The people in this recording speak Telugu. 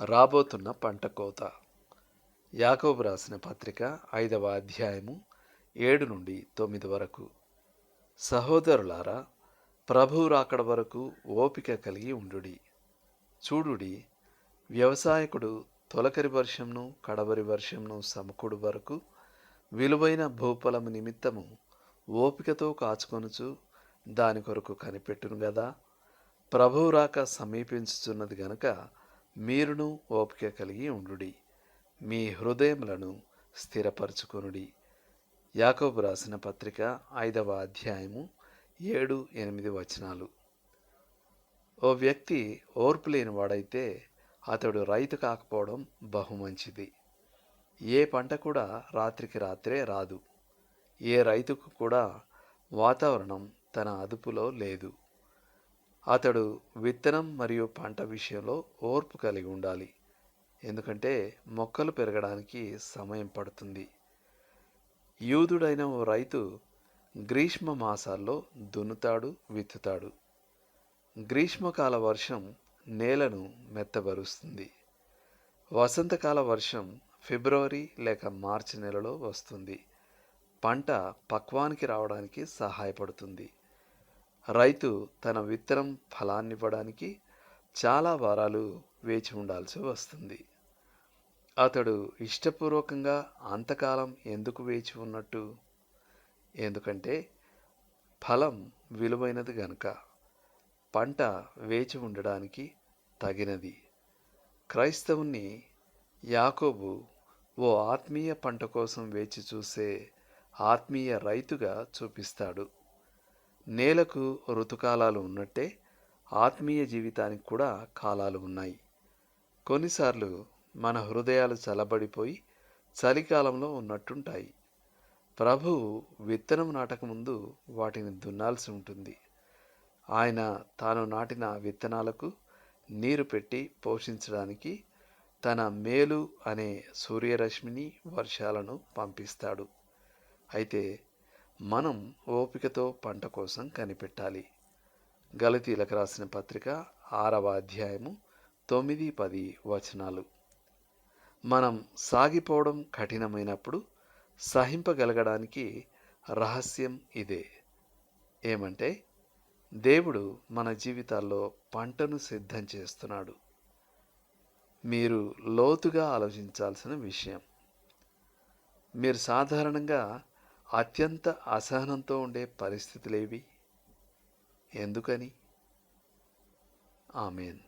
రాబోతున్న పంట కోత. యాకోబు రాసిన పత్రిక ఐదవ అధ్యాయము ఏడు నుండి తొమ్మిది వరకు. సహోదరులారా ప్రభువు రాకడ వరకు ఓపిక కలిగి ఉండుడి. చూడుడి వ్యవసాయకుడు తొలకరి వర్షంను కడవరి వర్షంను సమకూడు వరకు విలువైన భూఫలము నిమిత్తము ఓపికతో కాచుకొనుచు దాని కొరకు కనిపెట్టును గదా. ప్రభువు రాక సమీపించుచున్నది గనక మీరును ఓపిక కలిగి ఉండుడి. మీ హృదయములను స్థిరపరచుకొనుడి. యాకోబు రాసిన పత్రిక ఐదవ అధ్యాయము ఏడు ఎనిమిది వచనాలు. ఓ వ్యక్తి ఓర్పు లేనివాడైతే అతడు రైతు కాకపోవడం బహు మంచిది. ఏ పంట కూడా రాత్రికి రాత్రే రాదు. ఏ రైతుకు కూడా వాతావరణం తన అదుపులో లేదు. అతడు విత్తనం మరియు పంట విషయంలో ఓర్పు కలిగి ఉండాలి. ఎందుకంటే మొక్కలు పెరగడానికి సమయం పడుతుంది. యూదుడైన ఓ రైతు గ్రీష్మ మాసాల్లో దున్నుతాడు విత్తుతాడు. గ్రీష్మకాల వర్షం నేలను మెత్తబరుస్తుంది. వసంతకాల వర్షం ఫిబ్రవరి లేక మార్చి నెలలో వస్తుంది. పంట పక్వానికి రావడానికి సహాయపడుతుంది. రైతు తన విత్తనం ఫలాన్నివ్వడానికి చాలా వారాలు వేచి ఉండాల్సి వస్తుంది. అతడు ఇష్టపూర్వకంగా అంతకాలం ఎందుకు వేచి ఉన్నట్టు? ఎందుకంటే ఫలం విలువైనది గనుక పంట వేచి ఉండడానికి తగినది. క్రైస్తవుని యాకోబు ఓ ఆత్మీయ పంట కోసం వేచి చూసే ఆత్మీయ రైతుగా చూపిస్తాడు. నేలకు ఋతుకాలాలు ఉన్నట్టే ఆత్మీయ జీవితానికి కూడా కాలాలు ఉన్నాయి. కొన్నిసార్లు మన హృదయాలు చల్లబడిపోయి చలికాలంలో ఉన్నట్టుంటాయి. ప్రభువు విత్తనం నాటకముందు వాటిని దున్నాల్సి ఉంటుంది. ఆయన తాను నాటిన విత్తనాలకు నీరు పెట్టి పోషించడానికి తన మేలు అనే సూర్యరశ్మిని వర్షాలను పంపిస్తాడు. అయితే మనం ఓపికతో పంట కోసం కనిపెట్టాలి. గలతీలకు రాసిన పత్రిక ఆరవ అధ్యాయము తొమ్మిది పది వచనాలు. మనం సాగిపోవడం కఠినమైనప్పుడు సహింపగలగడానికి రహస్యం ఇదే. ఏమంటే దేవుడు మన జీవితాల్లో పంటను సిద్ధం చేస్తున్నాడు. మీరు లోతుగా ఆలోచించాల్సిన విషయం. మీరు సాధారణంగా అత్యంత అసహనంతో ఉండే పరిస్థితులేవి? ఎందుకని? ఆమెన్.